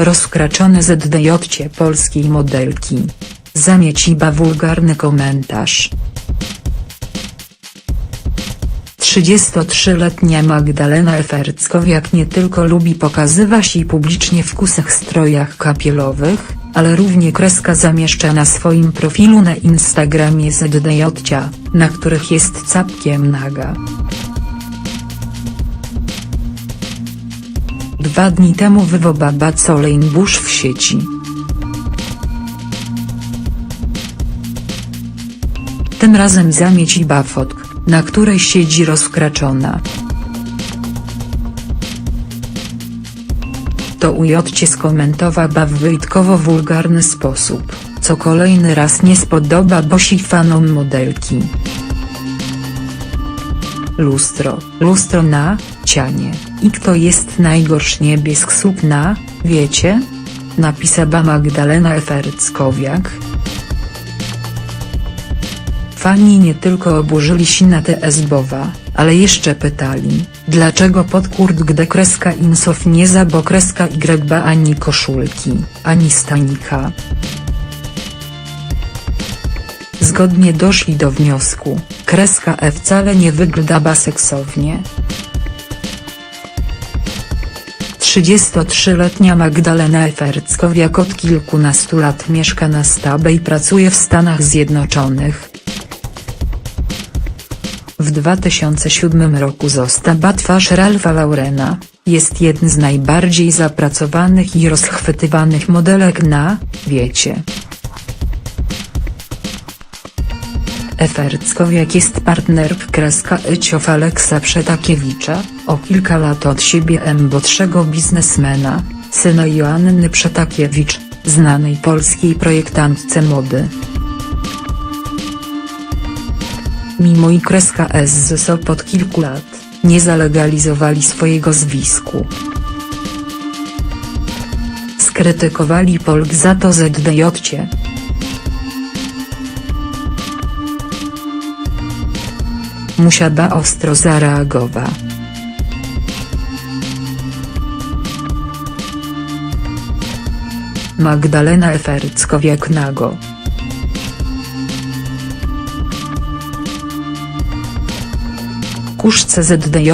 Rozkraczone ZDJ polskiej modelki. Zamieciba wulgarny komentarz. 33-letnia Magdalena Eferckowiak nie tylko lubi pokazywać się publicznie w kusych strojach kapielowych, ale równie kreska zamieszcza na swoim profilu na Instagramie ZDJ, na których jest capkiem naga. Dwa dni temu wywo baba Colin Bush w sieci. Tym razem zamieciba fotk, na której siedzi rozkraczona. To ujotcie skomentowa w wyjątkowo wulgarny sposób, co kolejny raz nie spodoba bosi fanom modelki. Lustro, lustro na, cianie, i kto jest najgorszy niebiesk sukna, wiecie? Napisała Magdalena Eferckowiak. Fani nie tylko oburzyli się na TS Bowa, ale jeszcze pytali, dlaczego pod kurt gdy kreska insof nie za bo kreska YB ani koszulki, ani stanika. Zgodnie doszli do wniosku, kreska E wcale nie wygląda seksownie. 33-letnia Magdalena Eferckowiak od kilkunastu lat mieszka na Stabę i pracuje w Stanach Zjednoczonych. W 2007 roku została twarz Ralfa Laurena, jest jednym z najbardziej zapracowanych i rozchwytywanych modelek na, wiecie. Eferckowiak jest partnerk kreska Eciof Aleksa Przetakiewicza, o kilka lat od siebie embotszego biznesmena, syna Joanny Przetakiewicz, znanej polskiej projektantce mody. Mimo i kreska SZSO pod kilku lat, nie zalegalizowali swojego zwisku. Skrytykowali Polk za to ZDJ. Musiała ostro zareagować. Magdalena Eferckowiak nago. Kuszce ZDJ.